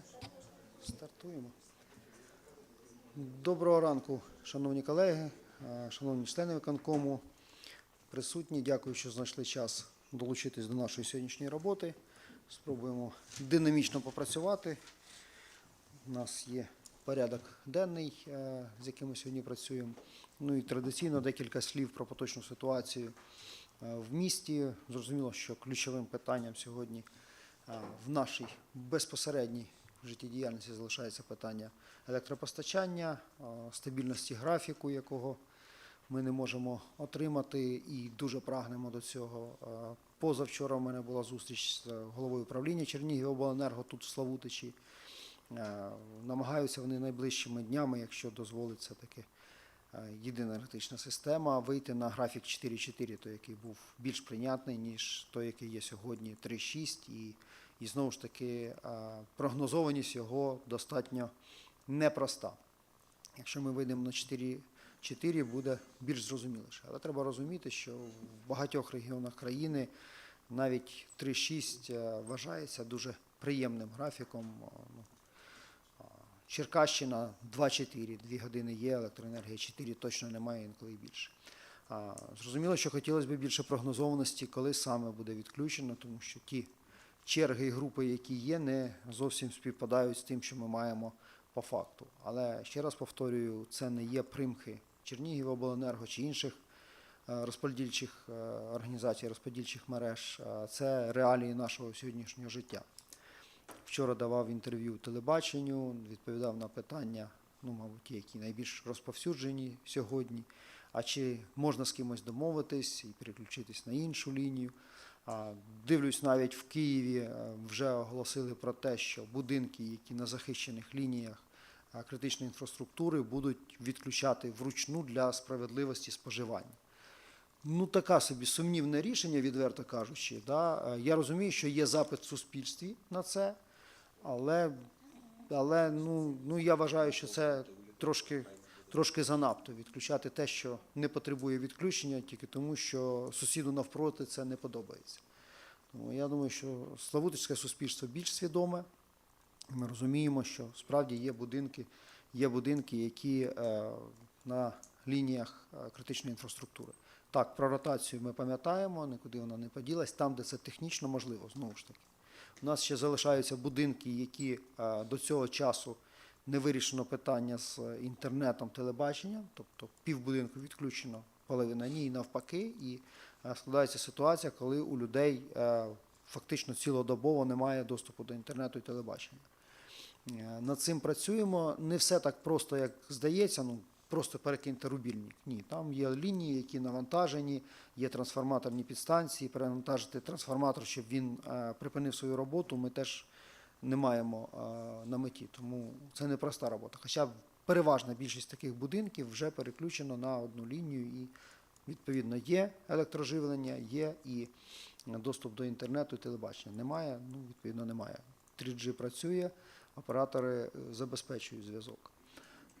все. Стартуємо. Доброго ранку, шановні колеги, шановні члени виконкому, присутні. Дякую, що знайшли час долучитись до нашої сьогоднішньої роботи. Спробуємо динамічно попрацювати. У нас є порядок денний, е, з яким ми сьогодні працюємо. Ну і традиційно декілька слів про поточну ситуацію е, в місті. Зрозуміло, що ключовим питанням сьогодні е, в нашій безпосередній життєдіяльності залишається питання електропостачання, е, стабільності графіку, якого ми не можемо отримати і дуже прагнемо до цього. Е, Позавчора в мене була зустріч з головою управління Чернігівобленерго тут в Славутичі. Е, Намагаються вони найближчими днями, якщо дозволиться таки е, єдина енергетична система, вийти на графік 4.4, той, який був більш прийнятний, ніж той, який є сьогодні 3.6. І, і знову ж таки е, прогнозованість його достатньо непроста. Якщо ми вийдемо на 4.4, буде більш зрозуміліше. Але треба розуміти, що в багатьох регіонах країни навіть 3.6 е, вважається дуже приємним графіком. О, Ну, Черкащина 2-4, 2 години є, електроенергія 4 точно немає, інколи більше. Зрозуміло, що хотілося б більше прогнозованості, коли саме буде відключено, тому що ті черги і групи, які є, не зовсім співпадають з тим, що ми маємо по факту. Але ще раз повторюю, це не є примхи Чернігівобленерго чи інших е, розподільчих е, організацій, розподільчих мереж. Це реалії нашого сьогоднішнього життя. Вчора давав інтерв'ю телебаченню, відповідав на питання, ну, мабуть, ті, які найбільш розповсюджені сьогодні. А чи можна з кимось домовитись і переключитись на іншу лінію? Дивлюсь, навіть в Києві е, вже оголосили про те, що будинки, які на захищених лініях критичної інфраструктури, будуть відключати вручну для справедливості споживання. Ну, така собі сумнівне рішення, відверто кажучи. Да? Е, Я розумію, що є запит в суспільстві на це, але, але ну, ну, я вважаю, що це трошки, трошки занадто відключати те, що не потребує відключення, тільки тому, що сусіду навпроти це не подобається. Тому я думаю, що Славутицьке суспільство більш свідоме. Ми розуміємо, що справді є будинки, є будинки, які е, на лініях е, критичної інфраструктури. Так, про ротацію ми пам'ятаємо, нікуди вона не поділась, там, де це технічно можливо, знову ж таки. У нас ще залишаються будинки, які е, до цього часу не вирішено питання з інтернетом, телебаченням, тобто півбудинку відключено, половина ні, і навпаки. І е, складається ситуація, коли у людей е, фактично цілодобово немає доступу до інтернету і телебачення. Е, Над цим працюємо. Не все так просто, як здається. Ну просто перекиньте рубільник. Ні, там є лінії, які навантажені, є трансформаторні підстанції. Перевантажити трансформатор, щоб він припинив свою роботу. Ми теж не маємо е, на меті. Тому це не проста робота. Хоча переважна більшість таких будинків вже переключено на одну лінію і відповідно є електроживлення, є і доступ до інтернету і телебачення. Немає, ну відповідно немає. 3G працює, оператори е, забезпечують зв'язок.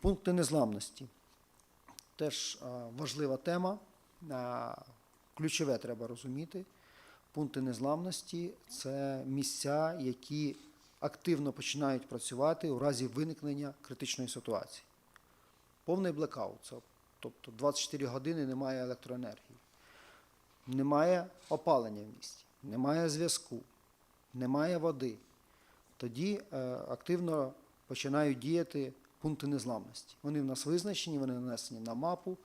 Пункти незламності. Теж е, важлива тема. Ключове треба розуміти. Пункти незламності це місця, які активно починають працювати у разі виникнення критичної ситуації. Повний блекаут, тобто 24 години немає електроенергії, немає опалення в місті, немає зв'язку, немає води. Тоді е, активно починають діяти пункти незламності. Вони в нас визначені, вони нанесені на мапу.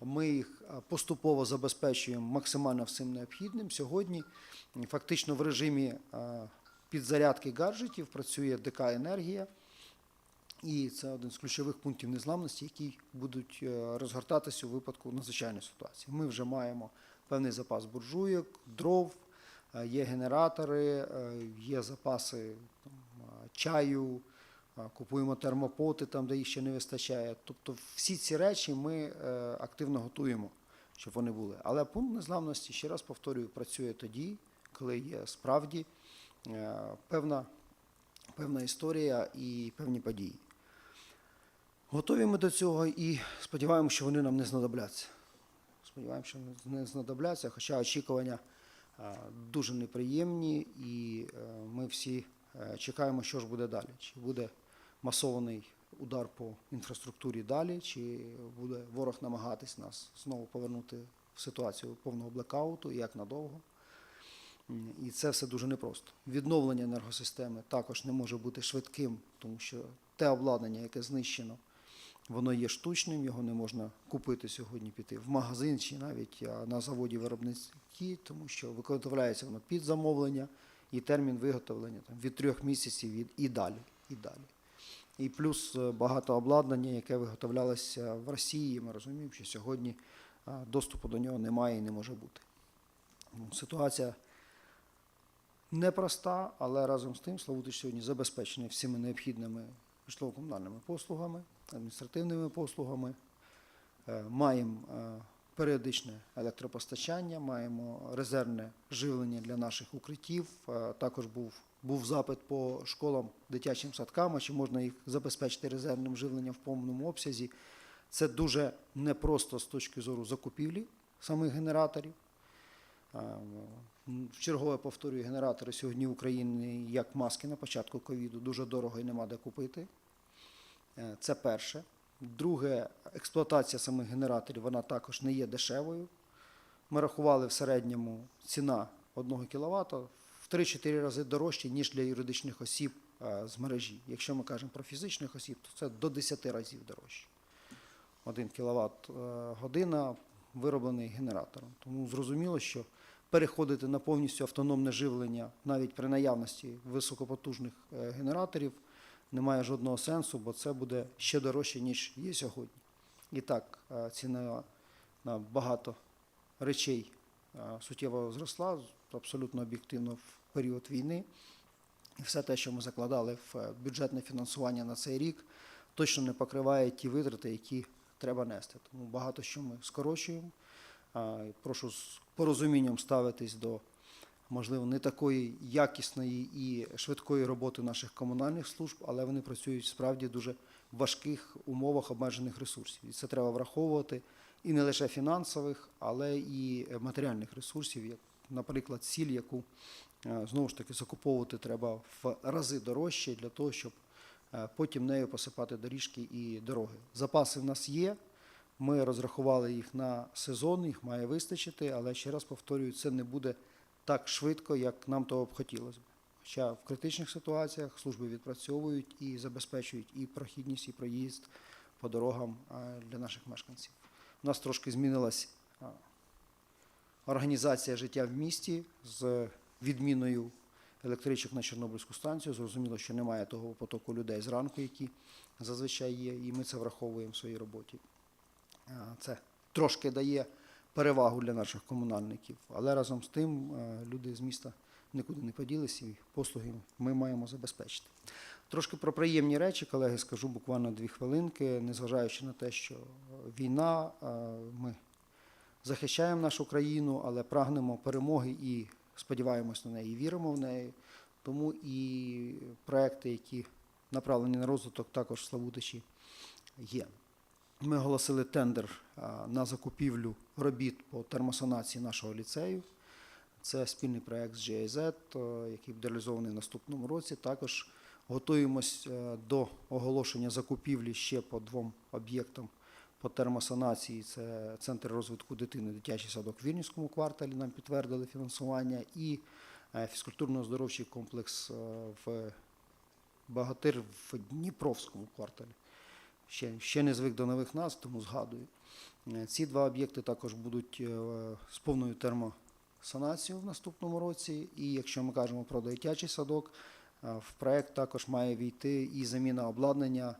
Ми їх е, поступово забезпечуємо максимально всім необхідним. Сьогодні фактично в режимі е, підзарядки гаджетів працює ДК енергія. І це один з ключових пунктів незламності, які будуть е, розгортатися у випадку надзвичайної ситуації. Ми вже маємо певний запас буржуйок, дров, е, є генератори, е, є запаси там, чаю, купуємо термопоти там, де їх ще не вистачає. Тобто всі ці речі ми активно готуємо, щоб вони були. Але пункт незламності, ще раз повторюю, працює тоді, коли є справді певна, певна історія і певні події. Готові ми до цього і сподіваємося, що вони нам не знадобляться. Сподіваємося, що не знадобляться, хоча очікування е, дуже неприємні, і е, ми всі е, е, чекаємо, що ж буде далі. Чи буде масований удар по інфраструктурі далі, чи буде ворог намагатись нас знову повернути в ситуацію повного блекауту як надовго. І це все дуже непросто. Відновлення енергосистеми також не може бути швидким, тому що те обладнання, яке знищено, воно є штучним, його не можна купити сьогодні, піти в магазин чи навіть на заводі виробництві, тому що виготовляється воно під замовлення і термін виготовлення там, від трьох місяців і далі. І далі. І плюс е, багато обладнання, яке виготовлялося в Росії. Ми розуміємо, що сьогодні доступу до нього немає і не може бути. Ну, Ситуація непроста, але разом з тим Славутич сьогодні забезпечений всіми необхідними житлово-комунальними послугами, адміністративними послугами. Е, Маємо е, періодичне електропостачання, маємо резервне живлення для наших укриттів. Е, Також був, був запит по школам, дитячим садкам, чи можна їх забезпечити резервним живленням в повному обсязі. Це дуже непросто з точки зору закупівлі самих генераторів. А, м, Вчергове повторюю, генератори сьогодні в Україні, як маски на початку ковіду, дуже дорого і нема де купити. Е, Це перше. Друге, експлуатація самих генераторів вона також не є дешевою. Ми рахували в середньому ціна 1 кВт в 3-4 рази дорожче, ніж для юридичних осіб е, з мережі. Якщо ми кажемо про фізичних осіб, то це до 10 разів дорожче. 1 кВт година вироблений генератором. Тому зрозуміло, що переходити на повністю автономне живлення навіть при наявності високопотужних е, генераторів немає жодного сенсу, бо це буде ще дорожче, ніж є сьогодні. І так, е, ціна на багато речей е, суттєво зросла, абсолютно об'єктивно в період війни. І все те, що ми закладали в бюджетне фінансування на цей рік, точно не покриває ті витрати, які треба нести. Тому багато що ми скорочуємо. Прошу з порозумінням ставитись до, можливо, не такої якісної і швидкої роботи наших комунальних служб, але вони працюють справді в дуже важких умовах обмежених ресурсів. І це треба враховувати і не лише фінансових, але і матеріальних ресурсів, як, наприклад, сіль, яку е, знову ж таки закуповувати треба в рази дорожче для того, щоб е, потім нею посипати доріжки і дороги. Запаси в нас є. Ми розрахували їх на сезон, їх має вистачити, але ще раз повторюю, це не буде так швидко, як нам того б хотілося. Хоча в критичних ситуаціях служби відпрацьовують і забезпечують і прохідність, і проїзд по дорогам для наших мешканців. У нас трошки змінилась організація життя в місті з відміною електричок на Чорнобильську станцію. Зрозуміло, що немає того потоку людей зранку, які зазвичай є, і ми це враховуємо в своїй роботі. Е, Це трошки дає перевагу для наших комунальників, але разом з тим е, люди з міста нікуди не поділися і послуги ми маємо забезпечити. Трошки про приємні речі, колеги, скажу буквально дві хвилинки, незважаючи на те, що війна, е, ми захищаємо нашу країну, але прагнемо перемоги і сподіваємось на неї, і віримо в неї. Тому і проекти, які направлені на розвиток, також в Славутичі є. Ми оголосили тендер на закупівлю робіт по термосанації нашого ліцею. Це спільний проект з GIZ, е, який буде реалізований в наступному році. Також готуємось е, до оголошення закупівлі ще по двом об'єктам по термосанації. Це центр розвитку дитини, дитячий садок в Вільнюському кварталі. Нам підтвердили фінансування, і е, фізкультурно-оздоровчий комплекс в Багатир в Дніпровському кварталі. Ще, ще не звик до нових назв, тому згадую. Е, Ці два об'єкти також будуть е, з повною термосанацією в наступному році. І якщо ми кажемо про дитячий садок, е, в проект також має війти і заміна обладнання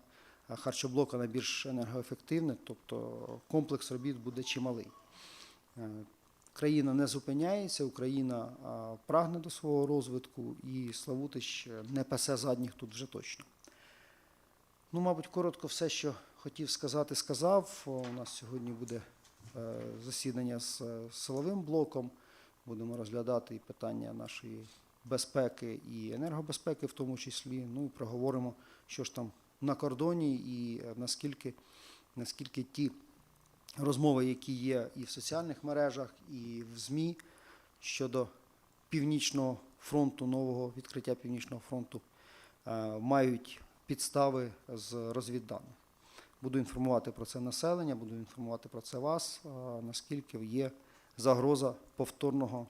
харчоблока на більш енергоефективне, тобто комплекс робіт буде чималий. Країна не зупиняється, Україна прагне до свого розвитку, і Славутич не пасе задніх тут вже точно. Ну, мабуть, коротко все, що хотів сказати, сказав. У нас сьогодні буде е, засідання з е, силовим блоком. Будемо розглядати і питання нашої безпеки і енергобезпеки, в тому числі. Ну і проговоримо, що ж там на кордоні, і е, наскільки, наскільки ті розмови, які є і в соціальних мережах, і в ЗМІ щодо північного фронту, нового відкриття Північного фронту, мають підстави з розвідданих. Буду інформувати про це населення, буду інформувати про це вас, наскільки є загроза повторного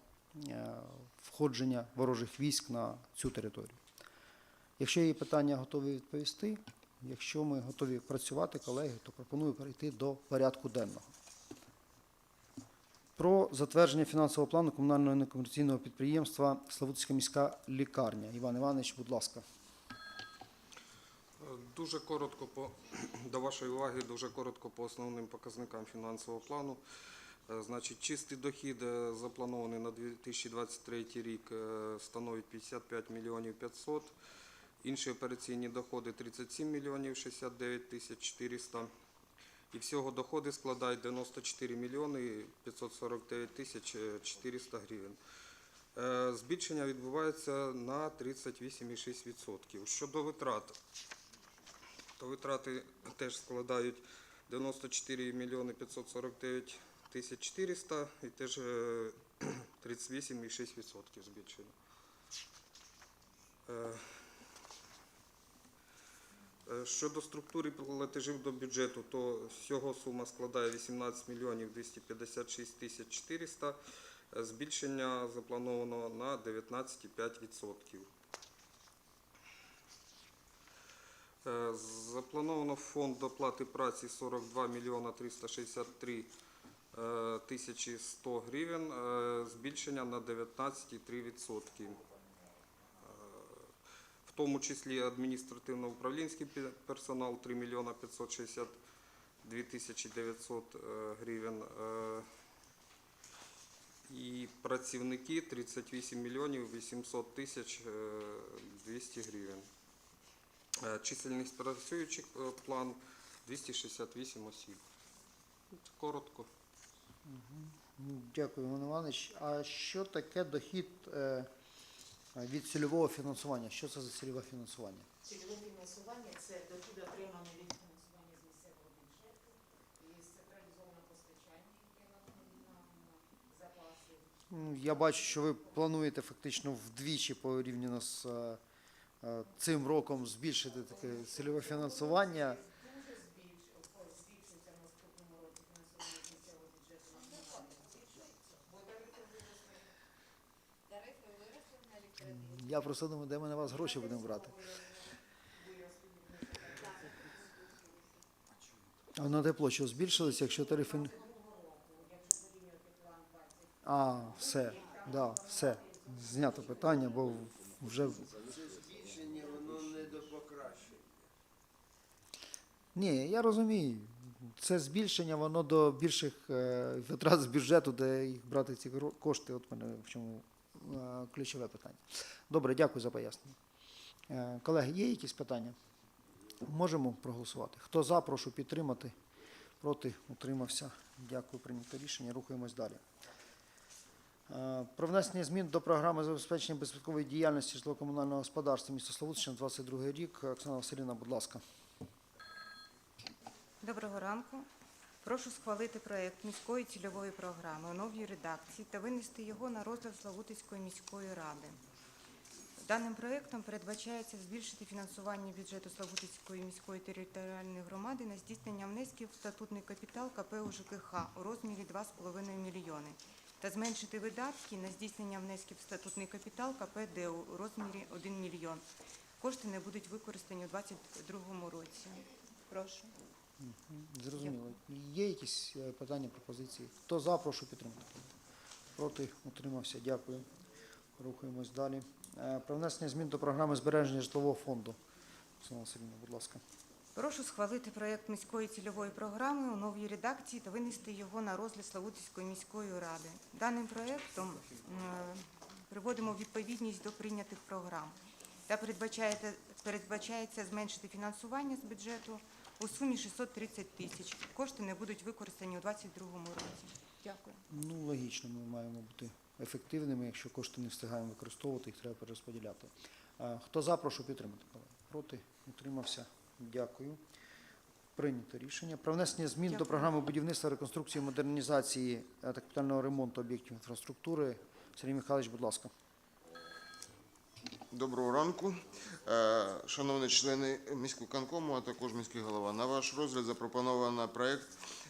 е, входження ворожих військ на цю територію. Якщо є питання, готові відповісти. Якщо ми готові працювати, колеги, то пропоную перейти до порядку денного. Про затвердження фінансового плану комунального некомерційного підприємства Славутська міська лікарня. Іван Іванович, будь ласка. Дуже коротко по до вашої уваги, дуже коротко по основним показникам фінансового плану. Е, Значить, чистий дохід е, запланований на 2023 рік е, становить 55 мільйонів 500. Інші операційні доходи 37 мільйонів 69 тисяч 400. І всього доходи складають 94 мільйони 549 тисяч е, 400 гривень. Збільшення відбувається на 38,6%. Щодо витрат, то витрати теж складають 94 мільйони 549 тисяч 400 і теж е, 38,6% збільшення. Е, е, Щодо структури платежів до бюджету, то всього сума складає 18 мільйонів 256 тисяч 400, е, збільшення заплановано на 19,5%. Е, Заплановано фонд доплати праці 42 мільйона 363 е, тисячі 100 гривень, е, збільшення на 19,3%. Е, В тому числі адміністративно-управлінський персонал 3 мільйона 562 тисячі 900 е, гривень. е, І працівники 38 мільйонів 800 тисяч е, 200 гривень. Е, Чисельність працюючих е, план 268 осіб. Коротко. Ну, Дякую, Іван Іванович. А що таке дохід е, від цільового фінансування? Що це за цільове фінансування? Цільове фінансування це дохід отриманий від фінансування з місцевого бюджету і з централізованого постачання, яке на, на, на запаси. Ну, Я бачу, що ви плануєте фактично вдвічі порівняно з цим роком збільшити таке цільове фінансування. Я просто думаю, де ми на вас гроші будемо брати. А на тепло що збільшилося, якщо тарифи. А, все, да, все. Знято питання, бо вже. Збільшення воно не до покращення. Ні, я розумію. Це збільшення, воно до більших е, витрат з бюджету, де їх брати ці кошти. От мене в чому е, ключове питання. Добре, дякую за пояснення. Е, колеги, є якісь питання? Можемо проголосувати. Хто за, прошу підтримати. Проти, утримався. Дякую, прийнято рішення. Рухаємось далі. Про внесення змін до програми забезпечення безпекової діяльності житлово-комунального господарства міста Славутщина 22 рік. Оксана Василівна, будь ласка. Доброго ранку. Прошу схвалити проект міської цільової програми у новій редакції та винести його на розгляд Славутицької міської ради. Даним проектом передбачається збільшити фінансування бюджету Славутицької міської територіальної громади на здійснення внесків в статутний капітал КП УЖКХ у розмірі 2,5 мільйони та зменшити видатки на здійснення внесків в статутний капітал КП ДЕУ у розмірі 1 мільйон. Кошти не будуть використані у 2022 році. Прошу. Зрозуміло. Є якісь е, питання, пропозиції? Хто за, прошу підтримати. Проти, утримався. Дякую. Рухаємось далі. Е, Про внесення змін до програми збереження житлового фонду. Оксана Васильівна, будь ласка. Прошу схвалити проект міської цільової програми у новій редакції та винести його на розгляд Славутської міської ради. Даним проектом е, приводимо відповідність до прийнятих програм та передбачається зменшити фінансування з бюджету у сумі 630 тисяч. Кошти не будуть використані у 2022 році. Дякую. Ну, логічно, ми маємо бути ефективними. Якщо кошти не встигаємо використовувати, їх треба перерозподіляти. Хто за, прошу підтримати. Проти, утримався. Дякую. Прийнято рішення. Про внесення змін до програми будівництва, реконструкції, модернізації та капітального ремонту об'єктів інфраструктури. Сергій Михайлович, будь ласка. Доброго ранку. Е, Шановні члени міськвиконкому, а також міський голова. На ваш розгляд запропоновано проект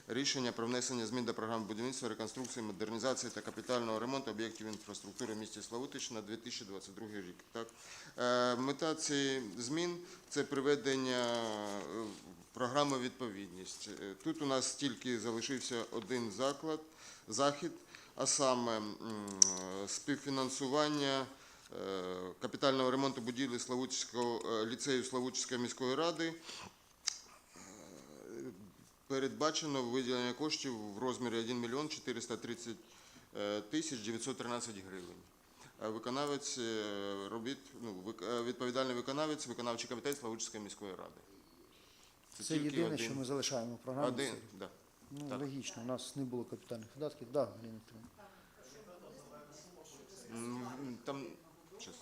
рішення про внесення змін до програми будівництва, реконструкції, модернізації та капітального ремонту об'єктів інфраструктури в місті Славутич на 2022 рік. Так? Е, Мета цієї змін – це приведення е, програми відповідність. Тут у нас тільки залишився один заклад, захід, а саме співфінансування капітального ремонту будівлі Славутського е, ліцею Славутської міської ради. Е, Передбачено виділення коштів в розмірі 1 мільйон 430 е, тисяч 913 гривень. Е, Виконавець е, робіт, ну, е, відповідальний виконавець, виконавчий комітет Славутської міської ради. Це тільки єдине, один- що ми залишаємо в програмі. Один, да. Ну, так. логічно, у нас не було капітальних видатків. Да. Там, щас.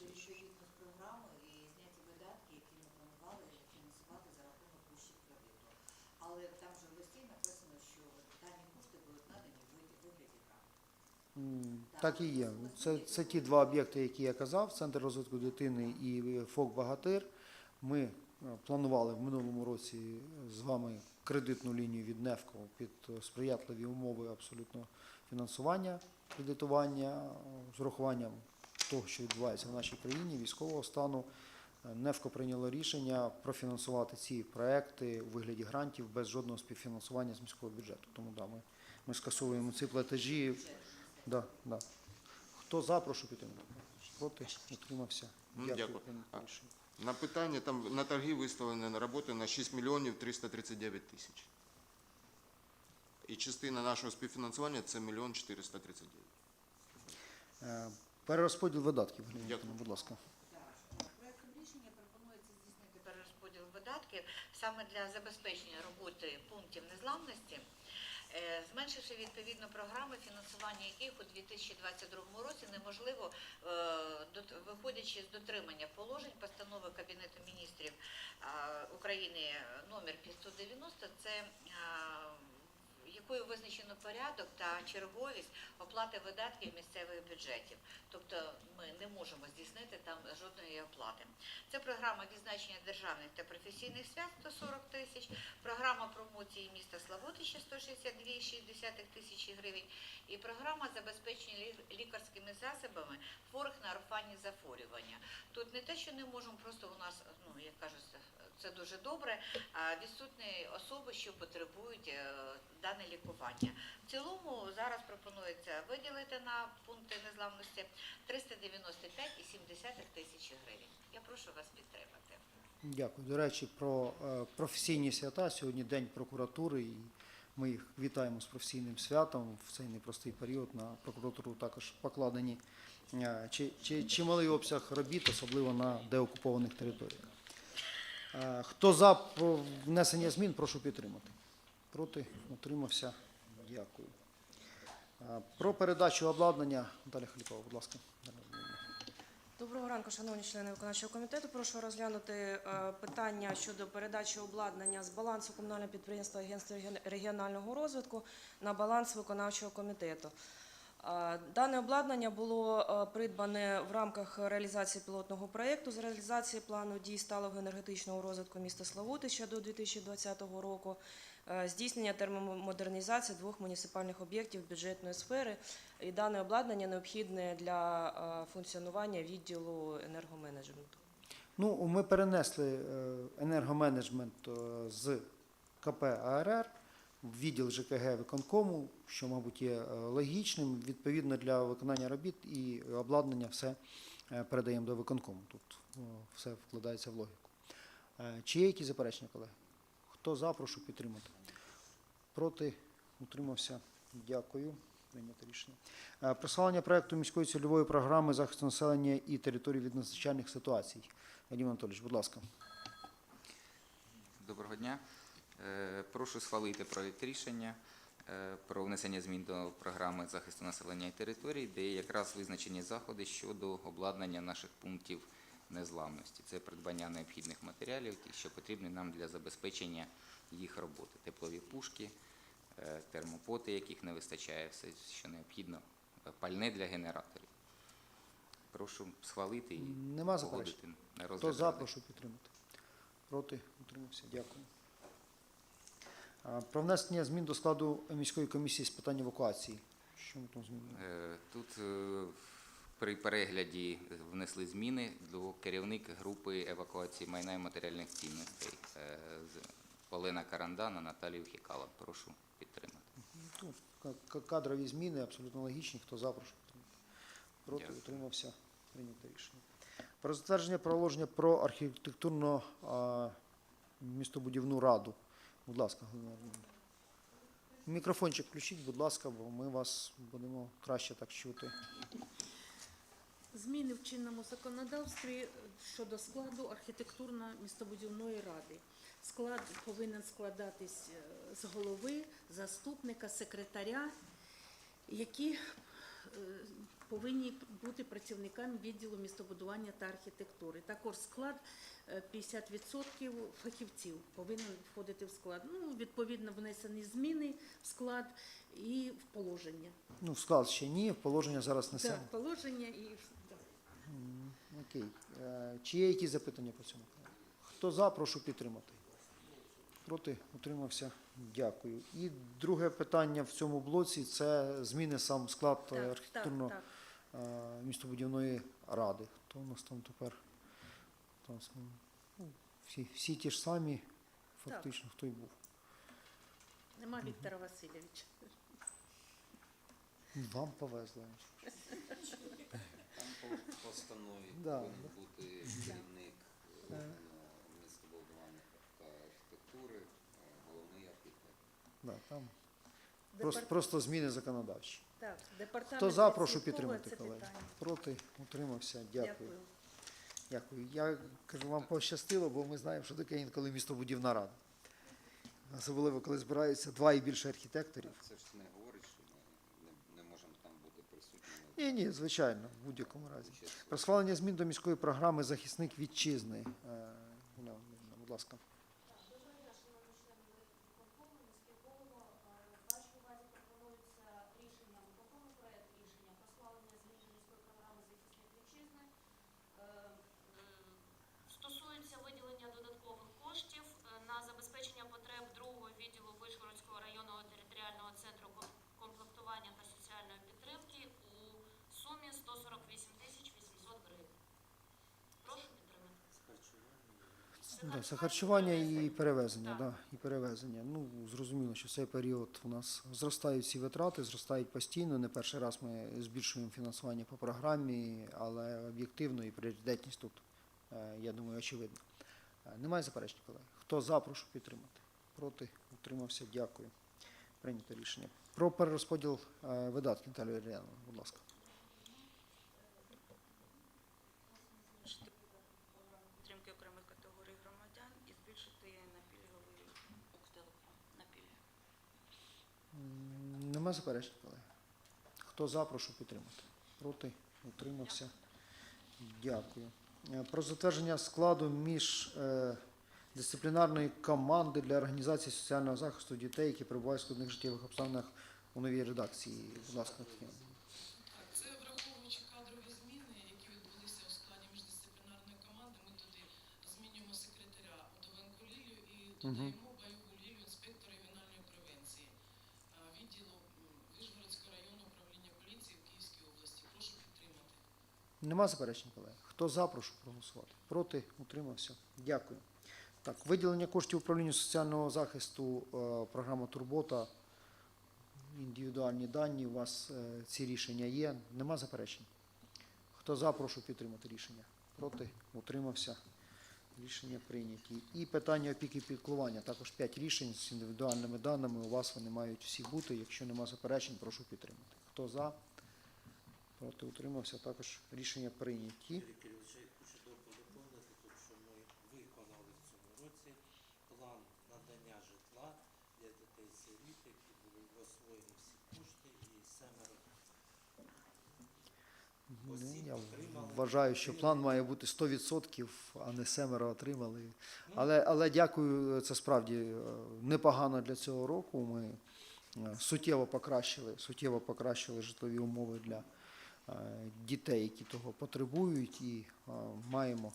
Відповідно з програми і зняті видатки, які ми планували фінансувати за рахунок коштів кредиту. Але там же в листі написано, що дані кошти будуть надані в виді- вигляді гранту. М, Так і є. Це, це ті два об'єкти, які я казав, Центр розвитку дитини і ФОК Багатир. Ми е, планували в минулому році з вами кредитну лінію від НЕФКО під е, сприятливі умови абсолютно фінансування, кредитування е, з урахуванням того, що відбувається в нашій країні, військового стану. Е, НЕФКО прийняло рішення профінансувати ці проекти у вигляді грантів без жодного співфінансування з міського бюджету. Тому да, ми, ми скасовуємо ці платежі. Да, да. Хто за, прошу підтримати. Проти, утримався. Ну, Дякую. А- На питання там на торги виставлені на роботи на 6 мільйонів 339 тисяч. І частина нашого співфінансування це мільйон 439. Е, Перерозподіл видатків, Галина Дякую. Вікторівна, будь ласка. Проектом рішення пропонується здійснити перерозподіл видатків саме для забезпечення роботи пунктів незламності, зменшивши відповідно програми, фінансування яких у 2022 році неможливо, е, виходячи з дотримання положень постанови Кабінету міністрів е, України номер 590, це е, якою визначено порядок та черговість оплати видатків місцевих бюджетів. Тобто ми не можемо здійснити там жодної оплати. Це програма відзначення державних та професійних свят 140 тисяч, програма промоції міста Славутича 162,6 тисячі гривень і програма забезпечення лікарськими засобами хворих на орфанні захворювання. Тут не те, що не можемо, просто у нас, ну як кажуть, це дуже добре, відсутні особи, що потребують е, дане лікування. В цілому зараз пропонується виділити на пункти незламності 395,7 тисячі гривень. Я прошу вас підтримати. Дякую. До речі, про е, професійні свята. Сьогодні День прокуратури, і ми їх вітаємо з професійним святом. В цей непростий період на прокуратуру також покладені е, чи- чи- чималий обсяг робіт, особливо на деокупованих територіях. Е, Хто за внесення змін, прошу підтримати. Проти, утримався. Дякую. Про передачу обладнання Наталя Халікова, будь ласка. Доброго ранку, шановні члени виконавчого комітету. Прошу розглянути е, питання щодо передачі обладнання з балансу комунального підприємства Агентства регіонального розвитку на баланс виконавчого комітету. Е, Дане обладнання було е, придбане в рамках реалізації пілотного проєкту з реалізації плану дій сталого енергетичного розвитку міста Славутича до 2020 року, здійснення термомодернізації двох муніципальних об'єктів бюджетної сфери. І дане обладнання необхідне для е, функціонування відділу енергоменеджменту. Ну, ми перенесли е, енергоменеджмент е, з КП АРР в відділ ЖКГ виконкому, що, мабуть, є е, логічним. Відповідно для виконання робіт і обладнання все е, передаємо до виконкому. Тут е, все вкладається в логіку. Е, Чи є якісь заперечення, колеги? Хто за, прошу підтримати. Проти, утримався. Дякую. Прийнято рішення. Е, Просування проекту міської цільової програми захисту населення і територій від надзвичайних ситуацій. Вадим Анатолійович, будь ласка. Доброго дня. Е, Прошу схвалити проект рішення е, про внесення змін до програми захисту населення і територій, де якраз визначені заходи щодо обладнання наших пунктів незламності. Це придбання необхідних матеріалів, що потрібні нам для забезпечення їх роботи. Теплові пушки, е, термопоти, яких не вистачає, все, що необхідно, е, пальне для генераторів. Прошу схвалити і Нема погодити на розгляд. Хто за, прошу підтримати. Проти, утримався. Дякую. Про внесення змін до складу міської комісії з питань евакуації. Що ми там змінили? Е, Тут при перегляді внесли зміни до керівник групи евакуації майна і матеріальних цінностей е, Олена Каранда на Наталію Хікала. Прошу підтримати. Ка- кадрові зміни абсолютно логічні. Хто за, прошу. Проти, Дякую. утримався. Прийнято рішення. Про затвердження положення про архітектурно містобудівну раду. Будь ласка. Мікрофончик включіть, будь ласка, бо ми вас будемо краще так чути. Зміни в чинному законодавстві е, щодо складу архітектурно-містобудівної ради. Склад повинен складатись е, з голови, заступника, секретаря, які е, повинні бути працівниками відділу містобудування та архітектури. Також склад е, 50% фахівців повинен входити в склад. Ну, відповідно, внесені зміни в склад і в положення. Ну, в склад ще ні, в положення зараз несемо. Так, положення і. Окей. Чи є якісь запитання по цьому? Хто за, прошу підтримати. Проти, утримався. Дякую. І друге питання в цьому блоці це зміни сам склад е, Так, так, архітектурно так. е, містобудівної ради. Хто у нас там тепер? Там, ну, всі, всі ті ж самі, фактично, хто й був. Нема Віктора Васильовича. Вам повезло. По постанові Да. повинен бути керівник е, містобудування та архітектури, е, головний архітектор. Да, там просто, Департ- просто зміни законодавчі. Так, департамент Хто за, прошу відслідковує підтримати, це колеги. питання. Проти, утримався. Дякую. Дякую. Дякую. Я кажу, вам пощастило, бо ми знаємо, що таке інколи містобудівна рада. Особливо, коли збираються два і більше архітекторів. Це ж не говорить, що ми не, не можемо там бути присутніми. Ні, ні, звичайно, в будь-якому разі. Про схвалення змін до міської програми Захисник вітчизни. Е, Будь ласка. Доброго дня, шановні члени виконкому, міський голово. Е, Вашій увазі пропонується рішення, виконкому проект рішення про схвалення змін до міської програми захисник вітчизни. Е, м, Стосується виділення додаткових коштів е, на забезпечення потреб другого відділу Вишгородського районного територіального центру ком- комплектування та соціальної підтримки у сумі 148 тисяч 800 гривень. Прошу підтримати. Да, це харчування і перевезення. Да, і перевезення. Ну, зрозуміло, що в цей період у нас зростають всі витрати, зростають постійно. Не перший раз ми збільшуємо фінансування по програмі, але об'єктивно і пріоритетність тут, е, я думаю, очевидна. Е, Немає заперечень, колеги. Хто за, прошу підтримати. Проти, утримався, дякую. Прийнято рішення. Про перерозподіл е, видатків, Наталія Юріановна, будь ласка. Нема заперечень, колеги. Хто за, прошу підтримати. Проти, утримався. Дякую. Е, Про затвердження складу між е, дисциплінарної команди для організації соціального захисту дітей, які перебувають в складних життєвих обставинах у новій редакції. Будь ласка, це враховуючи кадрові зміни, які відбулися у складі міждисциплінарної команди. Ми туди змінюємо секретаря Удовенко Лілію і додаємо Баюгу Лілію, інспектора регіональної превенції а, відділу м, Вишгородського районного управління поліції в Київській області. Прошу підтримати. Нема заперечень, колеги. Хто за, прошу проголосувати. Проти, утримався. Дякую. Так, виділення коштів управлінню соціального захисту, е, програма Турбота, індивідуальні дані. У вас е, ці рішення є. Нема заперечень. Хто за, прошу підтримати рішення. Проти, утримався. Рішення прийняті. І питання опіки і піклування. Також 5 рішень з індивідуальними даними. У вас вони мають всі бути. Якщо нема заперечень, прошу підтримати. Хто за? Проти утримався. Також рішення прийняті. Юрій Кирилович, я хочу доповнити що ми виконали в цьому році план надання житла для дітей сиріт, які були освоєні всі кошти, і семеро Ну, Я вважаю, що план має бути 100%, а не семеро отримали. Але, але дякую, це справді е, непогано для цього року. Ми е, суттєво покращили, суттєво покращили житлові умови для дітей, які того потребують, і е, маємо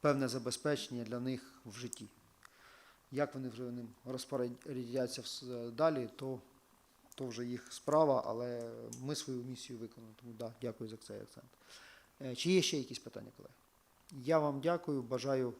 певне забезпечення для них в житті. Як вони вже ним розпорядяться далі, то, то вже їх справа, але ми свою місію виконали. Тому да, дякую за цей акцент. Е, Чи є ще якісь питання, колеги? Я вам дякую, бажаю